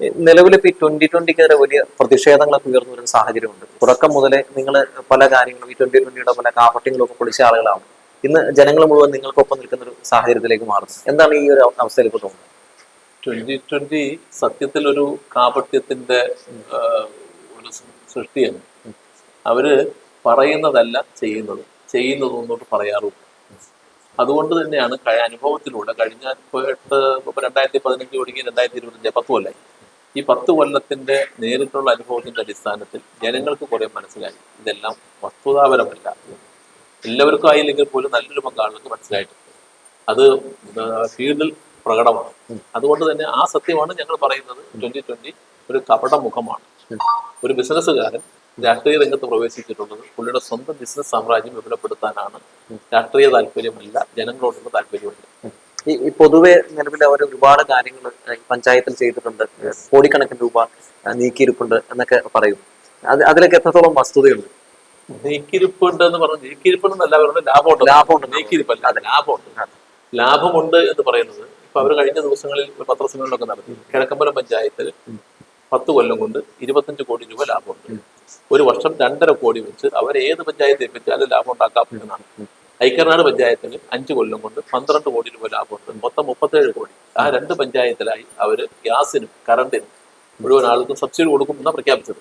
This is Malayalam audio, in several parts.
നിലവിലിപ്പോ ഈ ട്വന്റി ട്വന്റിക്കെതിരെ വലിയ പ്രതിഷേധങ്ങളൊക്കെ ഉയർന്നു വരുന്ന സാഹചര്യമുണ്ട്. തുടക്കം മുതലേ നിങ്ങൾ പല കാര്യങ്ങളും ഈ ട്വന്റി ട്വന്റിയുടെ പല ഒക്കെ പൊളിച്ച ആളുകളാണ് ഇന്ന് ജനങ്ങൾ മുഴുവൻ നിങ്ങൾക്കൊപ്പം നിൽക്കുന്ന ഒരു സാഹചര്യത്തിലേക്ക് മാറുന്നു. എന്താണ് ഈ ഒരു അവസ്ഥയിൽ ഇപ്പോൾ തോന്നുന്നത് ട്വന്റി ട്വന്റി സത്യത്തിൽ ഒരു കാപട്യത്തിന്റെ ഒരു സൃഷ്ടിയാണ്. അവർ പറയുന്നതല്ല ചെയ്യുന്നത്. ചെയ്യുന്നത് ഒന്നോട്ട് പറയാറുണ്ട്. അതുകൊണ്ട് തന്നെയാണ് അനുഭവത്തിലൂടെ കഴിഞ്ഞ എട്ട് രണ്ടായിരത്തി പതിനഞ്ച് ഒടുങ്ങി രണ്ടായിരത്തി ഇരുപത്തഞ്ച് പത്ത് കൊല്ലായി. ഈ പത്ത് കൊല്ലത്തിന്റെ നേരിട്ടുള്ള അനുഭവത്തിന്റെ അടിസ്ഥാനത്തിൽ ജനങ്ങൾക്ക് കുറേ മനസ്സിലായി. ഇതെല്ലാം വസ്തുതാപരമല്ല. എല്ലാവർക്കും ആയില്ലെങ്കിൽ പോലും നല്ലൊരു പങ്കാളികൾക്ക് മനസ്സിലായിട്ടുണ്ട്. അത് ഫീൽഡിൽ പ്രകടമാണ്. അതുകൊണ്ട് തന്നെ ആ സത്യമാണ് ഞങ്ങൾ പറയുന്നത്. ട്വന്റി ട്വന്റി ഒരു കപട മുഖമാണ് ഒരു ബിസിനസ്സുകാരൻ രാഷ്ട്രീയ രംഗത്ത് പ്രവേശിച്ചിട്ടുള്ളത് പുള്ളിയുടെ സ്വന്തം ബിസിനസ് സാമ്രാജ്യം വിപുലപ്പെടുത്താനാണ് രാഷ്ട്രീയ താല്പര്യമല്ല ജനങ്ങളോടുള്ള താല്പര്യമുണ്ട് ഈ പൊതുവെ നിലവിൽ അവർ ഒരുപാട് കാര്യങ്ങൾ പഞ്ചായത്തിൽ ചെയ്തിട്ടുണ്ട്. കോടിക്കണക്കിന് രൂപ നീക്കിയിരിപ്പുണ്ട് എന്നൊക്കെ പറയും. അത് അതിലൊക്കെ എത്രത്തോളം വസ്തുതയുണ്ട്? നീക്കിരിപ്പുണ്ട് എന്ന് പറഞ്ഞു നീക്കിരിപ്പുണ്ടെന്നല്ല അവരുടെ ലാഭമുണ്ട്. ലാഭമുണ്ട്. നീക്കിരിപ്പല്ല ലാഭമുണ്ട്. ലാഭമുണ്ട് എന്ന് പറയുന്നത് ഇപ്പൊ അവർ കഴിഞ്ഞ ദിവസങ്ങളിൽ ഒരു പത്രസമ്മേളനമൊക്കെ നടത്തി. കിഴക്കമ്പലം പഞ്ചായത്തിൽ പത്ത് കൊല്ലം കൊണ്ട് ഇരുപത്തഞ്ച് കോടി രൂപ ലാഭമുണ്ട്. ഒരു വർഷം രണ്ടര കോടി വെച്ച് അവർ ഏത് പഞ്ചായത്ത് ഏൽപ്പിച്ചാലും ലാഭം ഉണ്ടാക്കാം എന്നാണ്. ഐക്കർനാട് പഞ്ചായത്തിൽ അഞ്ച് കൊല്ലം കൊണ്ട് പന്ത്രണ്ട് കോടി രൂപ ലാഭമുണ്ട്. മൊത്തം മുപ്പത്തേഴ് കോടി. ആ രണ്ട് പഞ്ചായത്തിലായി അവർ ഗ്യാസിനും കറണ്ടിനും മുഴുവൻ ആളുകൾക്കും സബ്സിഡി കൊടുക്കുമെന്നാണ് പ്രഖ്യാപിച്ചത്.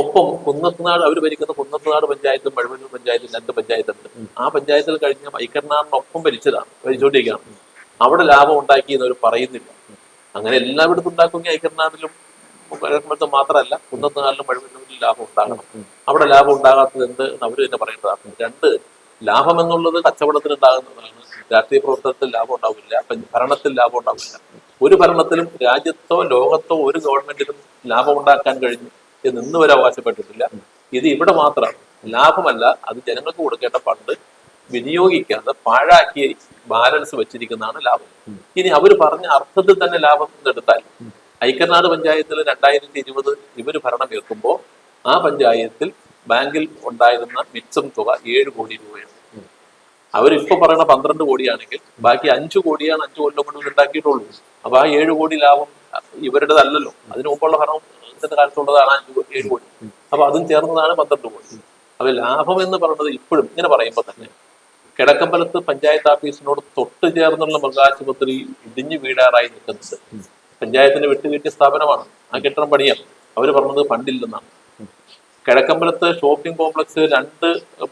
ഒപ്പം കുന്നത്തുനാട് അവർ ഭരിക്കുന്ന കുന്നത്തുനാട് പഞ്ചായത്തും മഴവന്നൂർ പഞ്ചായത്തും രണ്ട് പഞ്ചായത്തുണ്ട്. ആ പഞ്ചായത്തിൽ കഴിഞ്ഞ ഐക്കർനാടിനൊപ്പം ഭരിച്ചതാണ് ഭരിച്ചുകൊണ്ടിരിക്കുകയാണ് അവിടെ ലാഭം ഉണ്ടാക്കി എന്നവർ പറയുന്നില്ല. അങ്ങനെ എല്ലായിടത്തും ഉണ്ടാക്കുമെങ്കിൽ ഐക്കർനാടിലും മലയാളത്തും മാത്രമല്ല കുന്നത്തുനാടിലും മഴവന്നൂരിലും ലാഭം ഉണ്ടാകണം. അവിടെ ലാഭം ഉണ്ടാകാത്തത് എന്ത് എന്ന് അവർ തന്നെ പറയേണ്ടതാണ്. രണ്ട് ലാഭം എന്നുള്ളത് കച്ചവടത്തിൽ ഉണ്ടാകുന്നതാണ് രാഷ്ട്രീയ പ്രവർത്തനത്തിൽ ലാഭം ഉണ്ടാവില്ല ഭരണത്തിൽ ലാഭം ഉണ്ടാവില്ല ഒരു ഭരണത്തിലും രാജ്യത്തോ ലോകത്തോ ഒരു ഗവൺമെന്റിലും ലാഭം ഉണ്ടാക്കാൻ കഴിഞ്ഞു എന്ന് ഇന്ന് വരെ അവകാശപ്പെട്ടിട്ടില്ല. ഇത് ഇവിടെ മാത്രമാണ് ലാഭമല്ല അത് ജനങ്ങൾക്ക് കൊടുക്കേണ്ട ഫണ്ട് വിനിയോഗിക്കാതെ പാഴാക്കി ബാലൻസ് വെച്ചിരിക്കുന്നതാണ് ലാഭം. ഇനി അവർ പറഞ്ഞ അർത്ഥത്തിൽ തന്നെ ലാഭം എന്നെടുത്താൽ ഐക്യനാട് പഞ്ചായത്തിൽ രണ്ടായിരത്തി ഇരുപത് ഇവർ ഭരണം ഏൽക്കുമ്പോൾ ആ പഞ്ചായത്തിൽ ബാങ്കിൽ ഉണ്ടായിരുന്ന മിച്ചം തുക ഏഴ് കോടി രൂപയാണ്. അവരിപ്പോ പറയുന്ന പന്ത്രണ്ട് കോടിയാണെങ്കിൽ ബാക്കി അഞ്ചു കോടിയാണ് അഞ്ചു കൊല്ലം കൊണ്ട് ഉണ്ടാക്കിയിട്ടുള്ളൂ. അപ്പൊ ആ ഏഴ് കോടി ലാഭം ഇവരുടേതല്ലല്ലോ. അതിനു മുമ്പുള്ള ഭരണത്തിന്റെ കാലത്തുള്ളതാണ് അഞ്ചു ഏഴ് കോടി. അപ്പൊ അതും ചേർന്നതാണ് പന്ത്രണ്ട് കോടി. അപ്പൊ ലാഭം എന്ന് പറയുന്നത് ഇപ്പോഴും ഇങ്ങനെ പറയുമ്പോൾ തന്നെ കിഴക്കമ്പലത്ത് പഞ്ചായത്ത് ഓഫീസിനോട് തൊട്ട് ചേർന്നുള്ള മൃഗാശുപത്രി ഇടിഞ്ഞു വീടാറായി നിൽക്കുന്നത് പഞ്ചായത്തിന്റെ വിട്ടുകീട്ടിയ സ്ഥാപനമാണ്. ആ കെട്ടിടം പണിയാണ്. അവർ പറഞ്ഞത് ഫണ്ടില്ലെന്നാണ്. കിഴക്കമ്പലത്ത് ഷോപ്പിംഗ് കോംപ്ലക്സ് രണ്ട്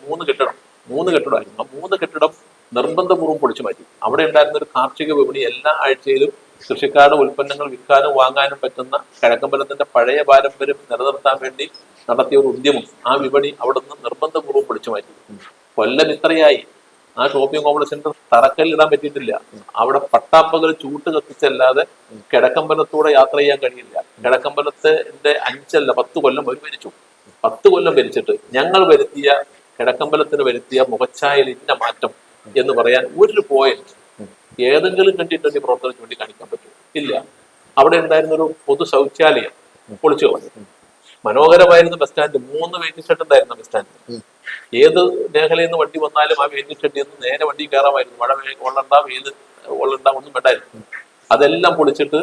മൂന്ന് കെട്ടിടം. മൂന്ന് കെട്ടിടമായിരുന്നു. ആ മൂന്ന് കെട്ടിടം നിർബന്ധപൂർവം പൊളിച്ചു മാറ്റി. അവിടെ ഉണ്ടായിരുന്ന ഒരു കാർഷിക വിപണി എല്ലാ ആഴ്ചയിലും കൃഷിക്കാരുടെ ഉൽപ്പന്നങ്ങൾ വിൽക്കാനും വാങ്ങാനും പറ്റുന്ന കിഴക്കമ്പലത്തിന്റെ പഴയ പാരമ്പര്യം നിലനിർത്താൻ വേണ്ടി നടത്തിയ ഒരു ഉദ്യമം. ആ വിപണി അവിടെ നിന്ന് നിർബന്ധപൂർവം പൊളിച്ചു മാറ്റി. കൊല്ലം ഇത്രയായി. ആ ഷോപ്പിംഗ് കോംപ്ലക്സിന്റെ തറക്കല്ലിടാൻ പറ്റിയിട്ടില്ല. അവിടെ പട്ടാപ്പകൽ ചൂട്ട് കത്തിച്ചല്ലാതെ കിഴക്കമ്പലത്തൂടെ യാത്ര ചെയ്യാൻ കഴിയില്ല. കിഴക്കമ്പലത്തിന്റെ അഞ്ചല്ല പത്ത് കൊല്ലം അവർ ഭരിച്ചു പത്ത് കൊല്ലം ഭരിച്ചിട്ട് ഞങ്ങൾ വരുത്തിയ കിഴക്കമ്പലത്തിന് വരുത്തിയ മുഖച്ഛായയിൽ ഇന്ന മാറ്റം എന്ന് പറയാൻ ഒരു പോയിന്റ് ഏതെങ്കിലും ട്വന്റി കണ്ടിട്ട് പ്രവർത്തനം ചൂണ്ടിക്കാണിക്കാൻ പറ്റും. ഇല്ല. അവിടെ ഉണ്ടായിരുന്ന ഒരു പൊതു ശൗചാലയം പൊളിച്ചു കളഞ്ഞു. മനോഹരമായിരുന്നു ബസ് സ്റ്റാൻഡ് മൂന്ന് വെയിറ്റിംഗ് ഷെഡ് ഉണ്ടായിരുന്ന ബസ് സ്റ്റാൻഡ് ഏത് മേഖലയിൽ നിന്ന് വണ്ടി വന്നാലും ആ വെയിറ്റിംഗ് ഷെഡിൽ നിന്ന് നേരെ വണ്ടി കയറാമായിരുന്നു. മഴ കൊള്ളണ്ട വെയിൽ കൊള്ളണ്ട ഒന്നും വേണ്ടായിരുന്നു. അതെല്ലാം പൊളിച്ചിട്ട്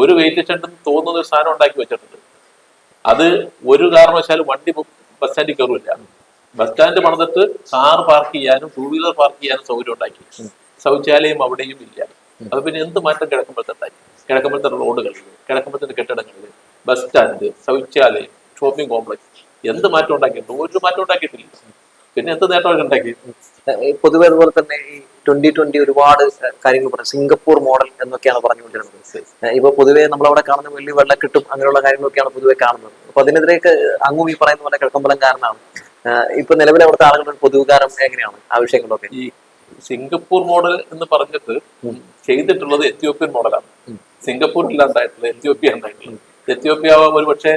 ഒരു വെയിറ്റിംഗ് ഷെഡ് തോന്നുന്ന ഒരു സാധനം ഉണ്ടാക്കി വെച്ചിട്ടുണ്ട്. അത് ഒരു കാരണവശാലും വണ്ടി ബസ് സ്റ്റാൻഡിൽ കയറില്ല ബസ് സ്റ്റാൻഡ് പണിതിട്ട് കാർ പാർക്ക് ചെയ്യാനും ടൂ വീലർ പാർക്ക് ചെയ്യാനും സൗകര്യം ഉണ്ടാക്കി. ശൗചാലയം അവിടെയും ഇല്ല. അത് പിന്നെ എന്ത് മാറ്റം കിടക്കുമ്പോഴത്തെ കിടക്കുമ്പോഴത്തെ റോഡുകളിൽ കിടക്കുമ്പോഴത്തെ കെട്ടിടങ്ങളിൽ ബസ് സ്റ്റാൻഡ് ശൗചാലയം ഷോപ്പിംഗ് കോംപ്ലക്സ് എന്ത് മാറ്റം ഉണ്ടാക്കിയിട്ടുണ്ട്? ഒരു മാറ്റം ഉണ്ടാക്കിയിട്ടില്ല. പിന്നെ എന്ത് നേട്ടമൊക്കെ ഉണ്ടാക്കി? പൊതുവെ അതുപോലെ തന്നെ ഈ ട്വന്റി ട്വന്റി ഒരുപാട് കാര്യങ്ങൾ പറഞ്ഞു സിംഗപ്പൂർ മോഡൽ എന്നൊക്കെയാണ് പറഞ്ഞുകൊണ്ടിരുന്നത്. ഇപ്പൊ പൊതുവെ നമ്മളവിടെ കാണുന്ന വലിയ വെള്ളക്കെട്ടും അങ്ങനെയുള്ള കാര്യങ്ങളൊക്കെയാണ് പൊതുവെ കാണുന്നത്. അപ്പൊ അതിനെതിരെയൊക്കെ അങ്ങും ഈ പറയുന്ന പോലെ കിഴക്കമ്പലംകാരനാണ് ഏഹ് ഇപ്പൊ നിലവിൽ അവിടുത്തെ ആളുകളുടെ പൊതുവികാരം എങ്ങനെയാണ്? ആ വിഷയങ്ങളൊക്കെ. ഈ സിംഗപ്പൂർ മോഡൽ എന്ന് പറഞ്ഞിട്ട് ചെയ്തിട്ടുള്ളത് എത്യോപ്യൻ മോഡലാണ് സിംഗപ്പൂരില്ല ഉണ്ടായിട്ടുള്ളത് എത്യോപ്യ ഉണ്ടായിട്ടുള്ളത്. എത്യോപ്യ ഒരു പക്ഷേ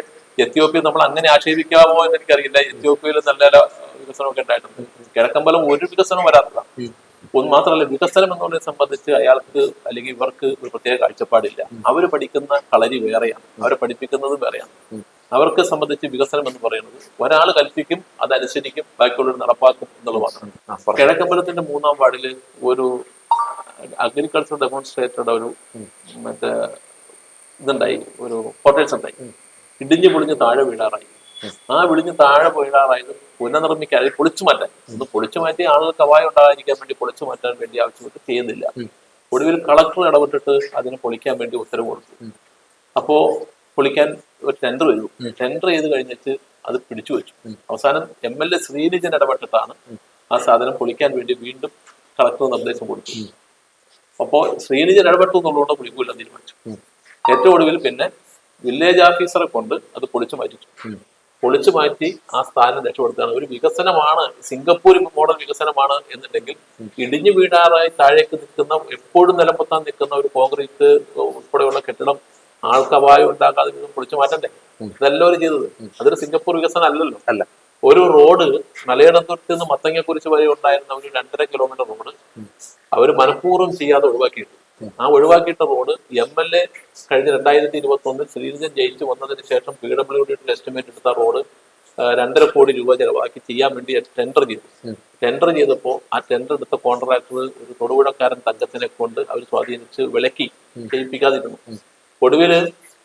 എത്യോപ്യ നമ്മൾ അങ്ങനെ ആക്ഷേപിക്കാമോ എന്ന് എനിക്കറിയില്ല. എത്യോപ്യയിൽ നല്ല നല്ല വികസനമൊക്കെ ഉണ്ടായിട്ടുണ്ട്. കിഴക്കമ്പലം ഒരു വികസനം വരാത്തതാണ് ഒന്ന് മാത്രമല്ല വികസനം എന്നുള്ളതിനെ സംബന്ധിച്ച് അയാൾക്ക് അല്ലെങ്കിൽ ഇവർക്ക് ഒരു പ്രത്യേക കാഴ്ചപ്പാടില്ല. അവർ പഠിക്കുന്ന കളരി വേറെയാണ്. അവരെ പഠിപ്പിക്കുന്നത് വേറെയാണ്. അവർക്ക് സംബന്ധിച്ച് വികസനം എന്ന് പറയുന്നത് ഒരാൾ കൽപ്പിക്കും അതനുസരിക്കും ബാക്കിയുള്ളവർ നടപ്പാക്കും എന്നുള്ളത് മാത്രമാണ് കിഴക്കമ്പലത്തിന്റെ മൂന്നാം വാർഡിൽ ഒരു അഗ്രികൾച്ചർ ഡെമോൺസ്ട്രേറ്ററുടെ ഒരു മറ്റേ ഇതുണ്ടായി ഒരു ഹോട്ടൽസ് ഉണ്ടായി. ഇടിഞ്ഞു പൊളിഞ്ഞ് താഴെ വീഴാറായി. ആ വിളിഞ്ഞ് താഴെ വീഴാറായത് പുനർനിർമ്മിക്കാൻ അതിൽ പൊളിച്ചു മാറ്റാൻ. ഒന്ന് പൊളിച്ചു മാറ്റി ആളുകൾക്ക് അപായം ഉണ്ടാകാതിരിക്കാൻ വേണ്ടി പൊളിച്ചു മാറ്റാൻ വേണ്ടി ആവശ്യപ്പെട്ട് ചെയ്യുന്നില്ല. ഒടുവിൽ കളക്ടർ ഇടപെട്ടിട്ട് അതിനെ പൊളിക്കാൻ വേണ്ടി ഉത്തരവ് കൊടുത്തു. അപ്പോ പൊളിക്കാൻ ഒരു ടെൻഡർ വരും. ടെൻഡർ ചെയ്ത് കഴിഞ്ഞിട്ട് അത് പിടിച്ചു വെച്ചു. അവസാനം എം എൽ എ ശ്രീനിജൻ ഇടപെട്ടിട്ടാണ് ആ സാധനം പൊളിക്കാൻ വേണ്ടി വീണ്ടും കളക്ടർ നിർദ്ദേശം കൊടുത്തു. അപ്പോൾ ശ്രീനിജൻ ഇടപെട്ടു എന്നുള്ളതുകൊണ്ട് പൊളിക്കൂല തീരുമാനിച്ചു. ഏറ്റവും ഒടുവിൽ പിന്നെ വില്ലേജ് ഓഫീസറെ കൊണ്ട് അത് പൊളിച്ചു മാറ്റിച്ചു. പൊളിച്ചു മാറ്റി ആ സ്ഥാനം രക്ഷപ്പെടുത്തുകയാണ്. ഒരു വികസനമാണ് സിംഗപ്പൂർ മോഡൽ വികസനമാണ് എന്നുണ്ടെങ്കിൽ ഇടിഞ്ഞു വീടാറായി താഴേക്ക് നിൽക്കുന്ന എപ്പോഴും നിലമ്പത്താൻ നിൽക്കുന്ന ഒരു കോൺക്രീറ്റ് ഉൾപ്പെടെയുള്ള കെട്ടിടം ആൾക്ക് അപായം ഉണ്ടാക്കാതെ വിധം പൊളിച്ചു മാറ്റണ്ടേ? നല്ലൊരു ചെയ്തത്. അതൊരു സിംഗപ്പൂർ വികസനം അല്ലല്ലോ അല്ല. ഒരു റോഡ് മലയിടത്തൊട്ട് നിന്ന് മത്തങ്ങക്കുറിച്ച് വരെ ഉണ്ടായിരുന്ന ഒരു രണ്ടര കിലോമീറ്റർ റോഡ് അവർ മനഃപൂർവം ചെയ്യാതെ ഒഴിവാക്കിയിട്ടു. ആ ഒഴിവാക്കിയിട്ട റോഡ് എം എൽ എ കഴിഞ്ഞ രണ്ടായിരത്തി ഇരുപത്തി ഒന്നിൽ ശ്രീരജൻ ജയിച്ചു വന്നതിന് ശേഷം പി ഡബ്ല്യു ഡിയുടെ എസ്റ്റിമേറ്റ് എടുത്ത റോഡ് രണ്ടര കോടി രൂപ ചെലവാക്കി ചെയ്യാൻ വേണ്ടി ടെൻഡർ ചെയ്തു. ടെൻഡർ ചെയ്തപ്പോൾ ആ ടെൻഡർ എടുത്ത കോൺട്രാക്ടർ ഒരു തൊടുപുഴക്കാരൻ തങ്കത്തിനെ കൊണ്ട് അവർ സ്വാധീനിച്ച് വിലക്കി ചെയ്യിപ്പിക്കാതിരുന്നു. ഒടുവിൽ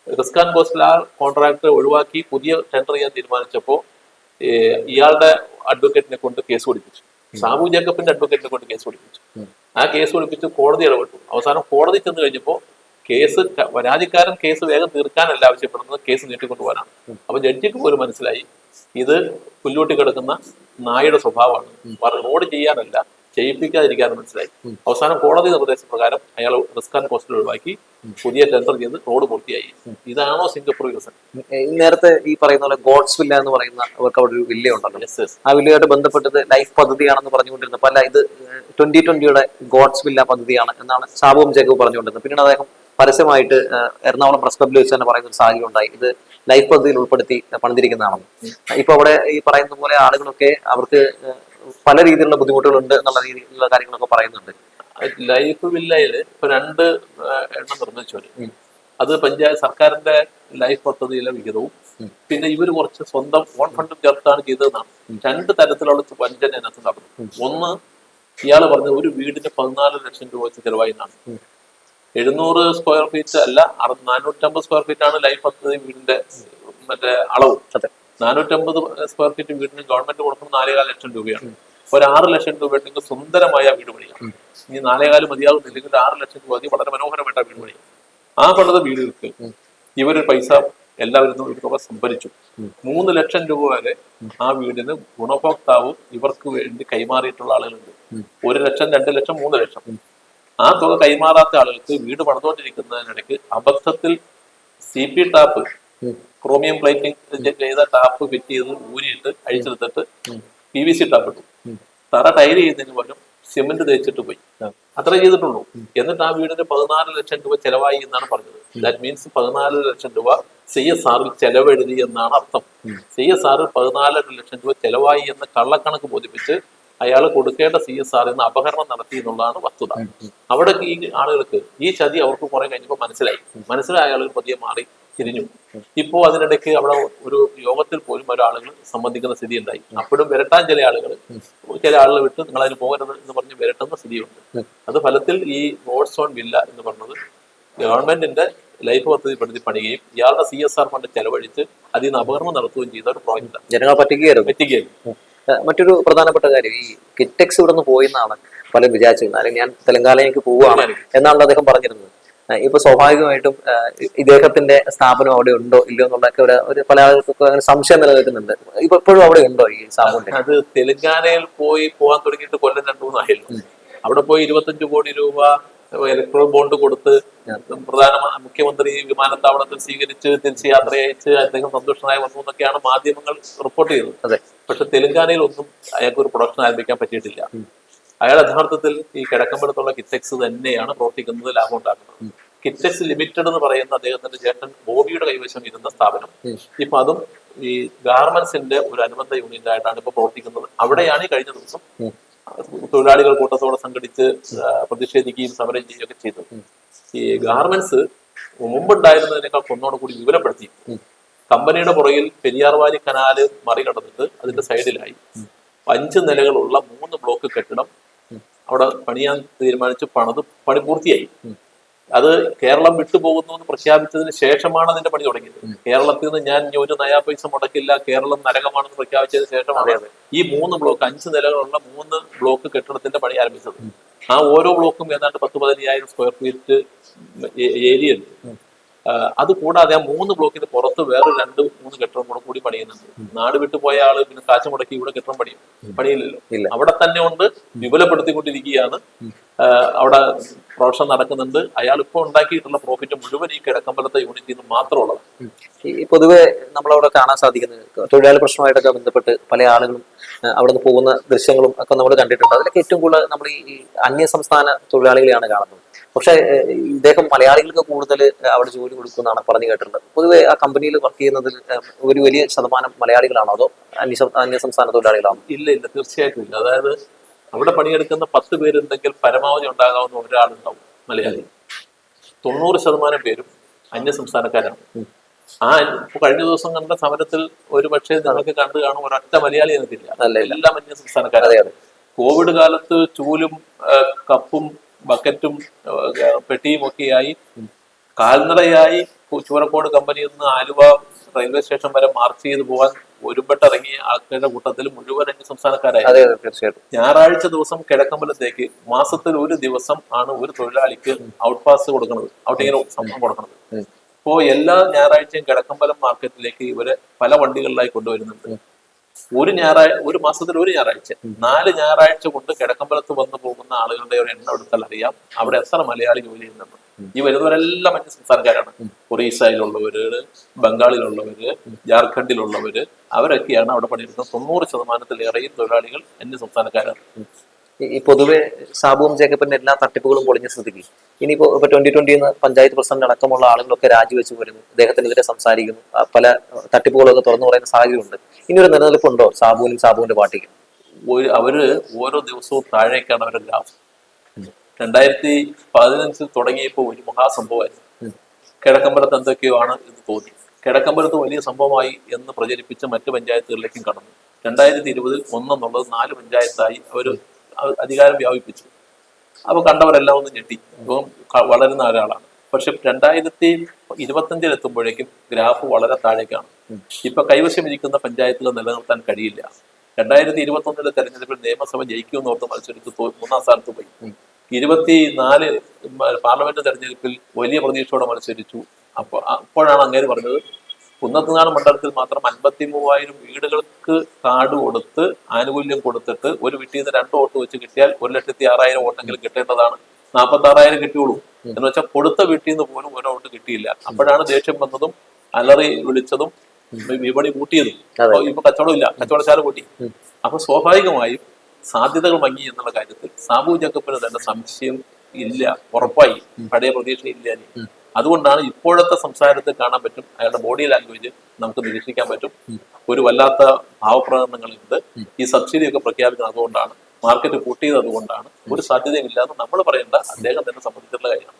റിസ്ക് ആൻഡ് കോസ്റ്റിൽ ആ കോൺട്രാക്ട് ഒഴിവാക്കി പുതിയ ടെൻഡർ ചെയ്യാൻ തീരുമാനിച്ചപ്പോൾ ഇയാളുടെ അഡ്വക്കേറ്റിനെ കൊണ്ട് കേസ് പിടിപ്പിച്ചു. സാബു ജേക്കബിന്റെ അഡ്വക്കേറ്റിനെ കൊണ്ട് കേസ് പിടിപ്പിച്ചു. ആ കേസ് പിടിപ്പിച്ച് കോടതി ഇടപെട്ടു. അവസാനം കോടതി ചെന്ന് കഴിഞ്ഞപ്പോൾ കേസ് പരാതിക്കാരൻ കേസ് വേഗം തീർക്കാനല്ല ആവശ്യപ്പെടുന്നത് കേസ് നീട്ടിക്കൊണ്ടുപോകാനാണ്. അപ്പൊ ജഡ്ജിക്ക് പോലും മനസ്സിലായി ഇത് പുല്ലൂട്ടി കിടക്കുന്ന നായയുടെ സ്വഭാവമാണ്. റോഡ് ചെയ്യാനല്ല ചെയ്യിപ്പിക്കാതിരിക്കാനും മനസ്സിലായി. അവസാനം കോടതി നിർദ്ദേശപ്രകാരം അയാൾ റിസ്ക് ആൻഡ് കോസ്റ്റിൽ ഒഴിവാക്കി പുതിയ ടെൻഡർ ചെയ്ത് റോഡ് പൂർത്തിയായി. ഇതാണോ സിംഗപ്പൂർ വികസനം? നേരത്തെ ഈ പറയുന്ന പോലെ ഗോഡ്സ് വില്ല എന്ന് പറയുന്ന അവർക്ക് അവിടെ ഒരു വില്ല ഉണ്ടല്ലോ. ആ വില്ലയായിട്ട് ബന്ധപ്പെട്ടത് ലൈഫ് പദ്ധതിയാണെന്ന് പറഞ്ഞുകൊണ്ടിരുന്നത് പല ഇത് ട്വന്റി ട്വന്റിയുടെ ഗോഡ്സ് വില്ല പദ്ധതിയാണ് എന്നാണ് സാബുവും ജേക്കബ് പറഞ്ഞുകൊണ്ടിരുന്നത്. പിന്നീട് അദ്ദേഹം പരസ്യമായിട്ട് എറണാകുളം പ്രസ് ക്ലബ്ബിൽ വെച്ച് തന്നെ പറയുന്ന ഒരു സാഹചര്യം ഉണ്ടായി. ഇത് ലൈഫ് പദ്ധതിയിൽ ഉൾപ്പെടുത്തി പണിതിരിക്കുന്നതാണെന്ന്. ഇപ്പൊ അവിടെ ഈ പറയുന്ന പോലെ ആളുകളൊക്കെ അവർക്ക് പല രീതിയിലുള്ള ബുദ്ധിമുട്ടുകളുണ്ട് എന്നുള്ള രീതിയിലുള്ള കാര്യങ്ങളൊക്കെ പറയുന്നുണ്ട്. ലൈഫ് വില്ലയിൽ ഇപ്പൊ രണ്ട് എണ്ണം നിർമ്മിച്ചു അത് പഞ്ചായത്ത് സർക്കാരിന്റെ ലൈഫ് പദ്ധതിയിലെ വിഹിതവും പിന്നെ ഇവർ കുറച്ച് സ്വന്തം ഓൺ ഫണ്ടും ചേർത്താണ് ചെയ്തതെന്നാണ്. രണ്ട് തരത്തിലുള്ള വഞ്ചന അതിനകത്ത് നടന്നു. ഒന്ന് ഇയാൾ പറഞ്ഞ ഒരു വീടിന് പതിനാല് ലക്ഷം രൂപ വെച്ച് ചെലവായി എന്നാണ്. എഴുന്നൂറ് സ്ക്വയർ ഫീറ്റ് അല്ല നാനൂറ്റമ്പത് സ്ക്വയർ ഫീറ്റ് ആണ് ലൈഫ് പദ്ധതി വീടിന്റെ മറ്റേ അളവ്. നാനൂറ്റമ്പത് സ്ക്വയർ ഫീറ്റ് വീടിന് ഗവൺമെന്റ് കൊടുക്കുന്ന നാലേകാൽ ലക്ഷം രൂപയാണ്. ഒരു ആറ് ലക്ഷം രൂപ ഉണ്ടെങ്കിൽ സുന്ദരമായ വീട് പണിയാം. ഇനി നാലേകാൽ മതിയാകുന്നില്ലെങ്കിൽ ഒരു ആറ് ലക്ഷം രൂപ മതി. വളരെ മനോഹരമായിട്ട് വീട് പണിയാം. ആ പണിത വീടുകൾക്ക് ഇവർ പൈസ എല്ലാവരും ഒരു തുക സംഭരിച്ചു. മൂന്ന് ലക്ഷം രൂപ വരെ ആ വീടിന് ഗുണഭോക്താവ് ഇവർക്ക് വേണ്ടി കൈമാറിയിട്ടുള്ള ആളുകളുണ്ട്. ഒരു ലക്ഷം രണ്ട് ലക്ഷം മൂന്ന് ലക്ഷം. ആ തുക കൈമാറാത്ത ആളുകൾക്ക് വീട് പണിതുകൊണ്ടിരിക്കുന്നതിനിടയ്ക്ക് അബദ്ധത്തിൽ C P tap chromium plating ചെയ്ത ടാപ്പ് ഫിറ്റ് ചെയ്ത് ഊരിയിട്ട് അഴിച്ചെടുത്തിട്ട് പി വി സി ടാപ്പ് ഇട്ടു. തറ ടൈൽ ചെയ്യുന്നതിന് പകരം സിമെന്റ് തേച്ചിട്ട് പോയി. അത്ര ചെയ്തിട്ടുള്ളൂ. എന്നിട്ട് ആ വീടിന് പതിനാല് ലക്ഷം രൂപ ചെലവായി എന്നാണ് പറഞ്ഞത്. ദാറ്റ് മീൻസ് പതിനാല് ലക്ഷം രൂപ സി എസ് ആറിൽ ചെലവെഴുതി എന്നാണ് അർത്ഥം. സി എസ് ആറിൽ പതിനാലര ലക്ഷം രൂപ ചെലവായി എന്ന കള്ളക്കണക്ക് ബോധിപ്പിച്ച് അയാൾ കൊടുക്കേണ്ട സി എസ് ആറിൽ നിന്ന് അപഹരണം നടത്തി എന്നുള്ളതാണ് വസ്തുത. അവിടെ ഈ ആളുകൾക്ക് ഈ ചതി അവർക്ക് കുറെ കഴിഞ്ഞപ്പോൾ മനസ്സിലായി. മനസ്സിലായ ആളുകൾ പതിയെ മാറി. തിരിഞ്ഞു. ഇപ്പോ അതിനിടയ്ക്ക് അവിടെ ഒരു യോഗത്തിൽ പോലും ഒരാളുകൾ സംബന്ധിക്കുന്ന സ്ഥിതി ഉണ്ടായി അപ്പോഴും വിരട്ടാൻ ചില ആളുകൾ ചില ആളുകൾ വിട്ട് നിങ്ങൾ അതിന് പോകരുത് എന്ന് പറഞ്ഞ് വിരട്ടുന്ന സ്ഥിതിയുണ്ട്. അത് ഫലത്തിൽ ഈ റോഡ് സോൺ വില്ല എന്ന് പറഞ്ഞത് ഗവൺമെന്റിന്റെ ലൈഫ് പദ്ധതി പദ്ധതിപ്പെടുത്തി പണിയുകയും ഇയാളുടെ സി എസ് ആർ ഫണ്ട് ചെലവഴിച്ച് അതിൽ നിന്ന് അപകടം നടത്തുകയും ചെയ്ത ഒരു പ്രോജക്റ്റാണ് ജനങ്ങളെ പറ്റിക്കുകയായിരുന്നു. എത്തിക്കുകയും മറ്റൊരു പ്രധാനപ്പെട്ട കാര്യം ഈ കിറ്റക്സ് ഇവിടെ നിന്ന് പോയി എന്നാണ് പലരും വിചാരിച്ചിരുന്നത്. അല്ലെങ്കിൽ ഞാൻ തെലങ്കാനയിലേക്ക് പോവുകയാണ് എന്നാണ് അദ്ദേഹം പറഞ്ഞിരുന്നത്. ഇപ്പൊ സ്വാഭാവികമായിട്ടും ഇദ്ദേഹത്തിന്റെ സ്ഥാപനം അവിടെ ഉണ്ടോ ഇല്ലയോ എന്നുള്ളതൊക്കെ ഒരു ഒരു പല ആളുകൾക്കൊക്കെ അങ്ങനെ സംശയം നിലനിൽക്കുന്നുണ്ട്. ഇപ്പൊ ഇപ്പോഴും അവിടെ ഉണ്ടോ ഈ സ്ഥാപനം അത് തെലങ്കാനയിൽ പോയി പോകാൻ തുടങ്ങിയിട്ട് കൊല്ലം രണ്ടു മൂന്നായിരുന്നു അവിടെ പോയി ഇരുപത്തഞ്ച് കോടി രൂപ ഇലക്ട്രോൾ ബോണ്ട് കൊടുത്ത് പ്രധാനമന്ത്രി മുഖ്യമന്ത്രി വിമാനത്താവളത്തിൽ സ്വീകരിച്ച് തിരിച്ച് യാത്ര അയച്ച് അദ്ദേഹം സന്തുഷ്ടനായി വന്നു എന്നൊക്കെയാണ് മാധ്യമങ്ങൾ റിപ്പോർട്ട് ചെയ്തത് അതെ. പക്ഷെ തെലങ്കാനയിൽ ഒന്നും അയാൾക്ക് ഒരു പ്രൊഡക്ഷൻ ആരംഭിക്കാൻ പറ്റിയിട്ടില്ല. അയാൾ യഥാർത്ഥത്തിൽ ഈ കിടക്കമ്പടത്തുള്ള കിറ്റെക്സ് തന്നെയാണ് പ്രവർത്തിക്കുന്നത് ലാഭം ഉണ്ടാക്കുന്നത്. കിറ്റെക്സ് ലിമിറ്റഡ് എന്ന് പറയുന്ന അദ്ദേഹത്തിന്റെ ചേട്ടൻ ബോബിയുടെ കൈവശം ഇരുന്ന സ്ഥാപനം. ഇപ്പൊ അതും ഈ ഗാർമെന്റ്സിന്റെ ഒരു അനുബന്ധ യൂണിറ്റ് ആയിട്ടാണ് ഇപ്പൊ പ്രവർത്തിക്കുന്നത്. അവിടെയാണ് ഈ കഴിഞ്ഞ ദിവസം തൊഴിലാളികൾ കൂട്ടത്തോടെ സംഘടിച്ച് പ്രതിഷേധിക്കുകയും സമരം ചെയ്യുകയും ഒക്കെ ചെയ്തത് ഈ ഗാർമെന്റ്സ് മുമ്പുണ്ടായിരുന്നതിനേക്കാൾ ഒന്നോടെ കൂടി വിപുലപ്പെടുത്തി. കമ്പനിയുടെ പുറകിൽ പെരിയാർവാലി കനാല് മറികടന്നിട്ട് അതിന്റെ സൈഡിലായി അഞ്ച് നിലകളുള്ള മൂന്ന് ബ്ലോക്ക് കെട്ടിടം അവിടെ പണിയാൻ തീരുമാനിച്ച് പണത് പണി പൂർത്തിയായി. അത് കേരളം വിട്ടുപോകുന്നു എന്ന് പ്രഖ്യാപിച്ചതിന് ശേഷമാണ് അതിന്റെ പണി തുടങ്ങിയത്. കേരളത്തിൽ നിന്ന് ഞാൻ ഒരു നയാ പൈസ മുടക്കില്ല കേരളം നരകമാണെന്ന് പ്രഖ്യാപിച്ചതിന് ശേഷമാണ് ഈ മൂന്ന് ബ്ലോക്ക് അഞ്ച് നിലകളുള്ള മൂന്ന് ബ്ലോക്ക് കെട്ടിടത്തിന്റെ പണി ആരംഭിച്ചത്. ആ ഓരോ ബ്ലോക്കും ഏതാണ്ട് പത്ത് പതിനയ്യായിരം സ്ക്വയർ ഫീറ്റ് ഏരിയ ഉണ്ട് ആ, അത് കൂടാതെ ആ മൂന്ന് ബ്ലോക്കിന് പുറത്ത് വേറെ രണ്ട് മൂന്ന് കെട്ടിടം കൂടെ കൂടി പണിയുന്നുണ്ട്. നാട് വിട്ടു പോയ ആൾ പിന്നെ കാശ് മുടക്കി ഇവിടെ കെട്ടിടം പണിയും. പണിയില്ലല്ലോ. അവിടെ തന്നെ കൊണ്ട് വിപുലപ്പെടുത്തിക്കൊണ്ടിരിക്കുകയാണ്. അവിടെ പ്രൊഫഷൻ നടക്കുന്നുണ്ട്. അയാൾ ഇപ്പോൾ ഉണ്ടാക്കിയിട്ടുള്ള പ്രോഫിറ്റ് മുഴുവൻ ഈ കിഴക്കമ്പലത്തെ യൂണിറ്റിൽ നിന്ന് മാത്രമുള്ളതാണ്. ഈ പൊതുവെ നമ്മളവിടെ കാണാൻ സാധിക്കുന്നത് തൊഴിലാളി പ്രശ്നമായിട്ടൊക്കെ ബന്ധപ്പെട്ട് പല ആളുകളും അവിടെ നിന്ന് പോകുന്ന ദൃശ്യങ്ങളും ഒക്കെ നമ്മൾ കണ്ടിട്ടുണ്ട്. അതിലൊക്കെ ഏറ്റവും കൂടുതൽ നമ്മൾ ഈ അന്യ സംസ്ഥാന തൊഴിലാളികളെയാണ് കാണുന്നത്. പക്ഷേ ഇദ്ദേഹം മലയാളികൾക്ക് കൂടുതൽ അവിടെ ജോലി കൊടുക്കുമെന്നാണ് പറഞ്ഞു കേട്ടിട്ടുള്ളത് പൊതുവെ ആ കമ്പനിയിൽ വർക്ക് ചെയ്യുന്നതിൽ ഒരു വലിയ ശതമാനം മലയാളികളാണോ അതോ അന്യ അന്യ സംസ്ഥാന തൊഴിലാളികളാണോ? ഇല്ല ഇല്ല തീർച്ചയായിട്ടും ഇല്ല. അതായത് അവിടെ പണിയെടുക്കുന്ന പത്ത് പേരുണ്ടെങ്കിൽ പരമാവധി ഉണ്ടാകാവുന്ന ഒരാളുണ്ടാവും മലയാളി. തൊണ്ണൂറ് ശതമാനം പേരും അന്യ സംസ്ഥാനക്കാരാണ്. ആ ഇപ്പൊ കഴിഞ്ഞ ദിവസം കണ്ട സമരത്തിൽ ഒരു പക്ഷേ നമുക്ക് കണ്ടു കാണും ഒരൊറ്റ മലയാളി എനിക്കില്ല എല്ലാം അന്യ സംസ്ഥാനക്കാരാണ്. കോവിഡ് കാലത്ത് ചൂലും കപ്പും ബക്കറ്റും പെട്ടിയും ഒക്കെയായി കാൽനടയായി ചൂരക്കോട് കമ്പനിയിൽ നിന്ന് ആലുവ റെയിൽവേ സ്റ്റേഷൻ വരെ മാർച്ച് ചെയ്ത് പോകാൻ ഒരുപെട്ടിറങ്ങിയ ആൾക്കാരുടെ കൂട്ടത്തിൽ മുഴുവൻ അന്യ സംസ്ഥാനക്കാരായി. തീർച്ചയായിട്ടും. ഞായറാഴ്ച ദിവസം കിഴക്കമ്പലത്തേക്ക് മാസത്തിൽ ഒരു ദിവസം ആണ് ഒരു തൊഴിലാളിക്ക് ഔട്ട് പാസ് കൊടുക്കുന്നത്. ഔട്ടിങ്ങിന് സംഭവം കൊടുക്കുന്നത്. ഇപ്പോ അപ്പോ എല്ലാ ഞായറാഴ്ചയും കിഴക്കമ്പലം മാർക്കറ്റിലേക്ക് ഇവരെ പല വണ്ടികളിലായി കൊണ്ടുവരുന്നുണ്ട്. ഒരു ഞായറാഴ്ച ഒരു മാസത്തിൽ ഒരു ഞായറാഴ്ച. നാല് ഞായറാഴ്ച കൊണ്ട് കിടക്കമ്പലത്ത് വന്നു പോകുന്ന ആളുകളുടെ ഒരു എണ്ണം എടുത്താൽ അറിയാം. അവിടെ എത്ര മലയാളി ജോലി ചെയ്യുന്നുണ്ട്. ഈ വരുന്നവരെല്ലാം മറ്റ് സംസ്ഥാനക്കാരാണ്. ഒറീസയിലുള്ളവര് ബംഗാളിലുള്ളവര് ജാർഖണ്ഡിലുള്ളവര് അവരൊക്കെയാണ് അവിടെ പണിയെടുക്കുന്നത്. തൊണ്ണൂറ് ശതമാനത്തിലേറെയും തൊഴിലാളികൾ അന്യ സംസ്ഥാനക്കാരാണ്. ഈ- പൊതുവെ സാബുവും ജേക്കബിന്റെ എല്ലാ തട്ടിപ്പുകളും പൊളിഞ്ഞ സ്ഥിതിക്ക്. ഇനിയിപ്പോ ഇപ്പൊ ട്വന്റി ട്വന്റിന്ന് പഞ്ചായത്ത് പ്രസിഡന്റ് അടക്കമുള്ള ആളുകളൊക്കെ രാജിവെച്ച് വരുന്നു. അദ്ദേഹത്തിനെതിരെ സംസാരിക്കുന്നു. പല തട്ടിപ്പുകളൊക്കെ തുറന്നു പറയുന്ന സാഹചര്യമുണ്ട്. ഇനി ഒരു നിലനിൽപ്പുണ്ടോ സാബുവിനും സാബുവിന്റെ പാർട്ടിക്കും? ഒരു അവർ ഓരോ ദിവസവും താഴേക്കാണ് അവരുടെ ഗ്രാഫ് രണ്ടായിരത്തി പതിനഞ്ചിൽ തുടങ്ങിയപ്പോൾ ഒരു മഹാസംഭവമായിരുന്നു. കിഴക്കമ്പലത്ത് എന്തൊക്കെയോ ആണ് എന്ന് തോന്നി. കിഴക്കമ്പലത്ത് വലിയ സംഭവമായി എന്ന് പ്രചരിപ്പിച്ച മറ്റ് പഞ്ചായത്തുകളിലേക്കും കടന്നു. രണ്ടായിരത്തി ഇരുപതിൽ ഒന്നെന്നുള്ളത് നാല് പഞ്ചായത്തായി അവർ അധികാരം വ്യാപിപ്പിച്ചു. അപ്പൊ കണ്ടവരെല്ലാം ഒന്ന് ഞെട്ടി. ഇപ്പം വളരുന്ന ഒരാളാണ്. പക്ഷെ രണ്ടായിരത്തി ഇരുപത്തഞ്ചിൽ എത്തുമ്പോഴേക്കും ഗ്രാഫ് വളരെ താഴേക്കാണ്. ഇപ്പൊ കൈവശം ഇരിക്കുന്ന പഞ്ചായത്തുകൾ നിലനിർത്താൻ കഴിയില്ല. രണ്ടായിരത്തി ഇരുപത്തി ഒന്നിലെ തെരഞ്ഞെടുപ്പിൽ നിയമസഭ ജയിക്കുമെന്ന് ഓർത്ത് മത്സരിച്ച് മൂന്നാം സ്ഥാനത്ത് പോയി. ഇരുപത്തി നാല് പാർലമെന്റ് തെരഞ്ഞെടുപ്പിൽ വലിയ പ്രതീക്ഷയോടെ മത്സരിച്ചു. അപ്പൊ അപ്പോഴാണ് അങ്ങേര് പറഞ്ഞത് കുന്നത്തുനാട് മണ്ഡലത്തിൽ മാത്രം അൻപത്തി മൂവായിരം വീടുകൾക്ക് കാർഡ് കൊടുത്ത് ആനുകൂല്യം കൊടുത്തിട്ട് ഒരു വീട്ടിൽ നിന്ന് രണ്ട് വോട്ട് വെച്ച് കിട്ടിയാൽ ഒരു ലക്ഷത്തി ആറായിരം വോട്ടെങ്കിലും കിട്ടേണ്ടതാണ്. നാൽപ്പത്തി ആറായിരം കിട്ടിയുള്ളൂ. എന്ന് വെച്ചാൽ കൊടുത്ത വീട്ടിൽ നിന്ന് പോലും ഒരു വോട്ട് കിട്ടിയില്ല. അപ്പോഴാണ് ദേഷ്യം വന്നതും അലറി വിളിച്ചതും വിപണി കൂട്ടിയതും. ഇപ്പൊ കച്ചവടം ഇപ്പൊ കച്ചവടമില്ല കച്ചവടശാല കൂട്ടി. അപ്പൊ സ്വാഭാവികമായും സാധ്യതകൾ മങ്ങി എന്നുള്ള കാര്യത്തിൽ സാബു ജക്കപ്പിന് തന്നെ സംശയം ഇല്ല. ഉറപ്പായി. പഴയ പ്രതീക്ഷ ഇല്ല. അതുകൊണ്ടാണ് ഇപ്പോഴത്തെ സംസാരത്തിൽ കാണാൻ പറ്റും. അയാളുടെ ബോഡി ലാംഗ്വേജ് നമുക്ക് നിരീക്ഷിക്കാൻ പറ്റും. ഒരു വല്ലാത്ത ഭാവപ്രകടനങ്ങളുണ്ട് ഈ സബ്സിഡി ഒക്കെ പ്രഖ്യാപിക്കുന്നത് അതുകൊണ്ടാണ് മാർക്കറ്റ് കൂട്ടിയത് അതുകൊണ്ടാണ്. ഒരു സാധ്യതയും ഇല്ലാതെ നമ്മൾ പറയേണ്ട അദ്ദേഹം തന്നെ സംബന്ധിച്ചിട്ടുള്ള കാര്യമാണ്.